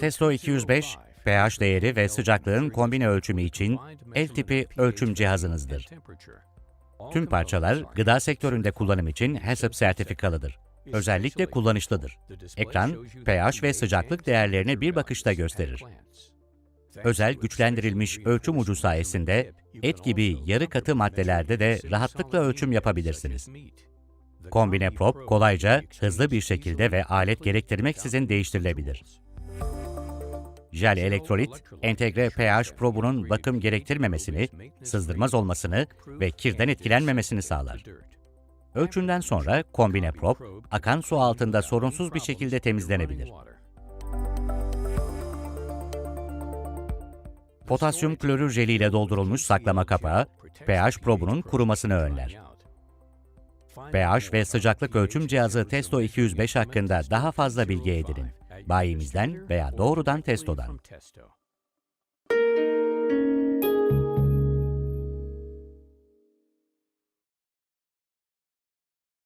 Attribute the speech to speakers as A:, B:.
A: Testo 205, pH değeri ve sıcaklığın kombine ölçümü için el tipi ölçüm cihazınızdır. Tüm parçalar gıda sektöründe kullanım için HACCP sertifikalıdır. Özellikle kullanışlıdır. Ekran, pH ve sıcaklık değerlerini bir bakışta gösterir. Özel güçlendirilmiş ölçüm ucu sayesinde et gibi yarı katı maddelerde de rahatlıkla ölçüm yapabilirsiniz. Kombine prop kolayca, hızlı bir şekilde ve alet gerektirmeksizin değiştirilebilir. Jel elektrolit, entegre pH probunun bakım gerektirmemesini, sızdırmaz olmasını ve kirden etkilenmemesini sağlar. Ölçümden sonra kombine prop, akan su altında sorunsuz bir şekilde temizlenebilir. Potasyum klorür jeliyle doldurulmuş saklama kapağı, pH probunun kurumasını önler. pH ve sıcaklık ölçüm cihazı Testo 205 hakkında daha fazla bilgi edinin. Bayimizden veya doğrudan Testo'dan.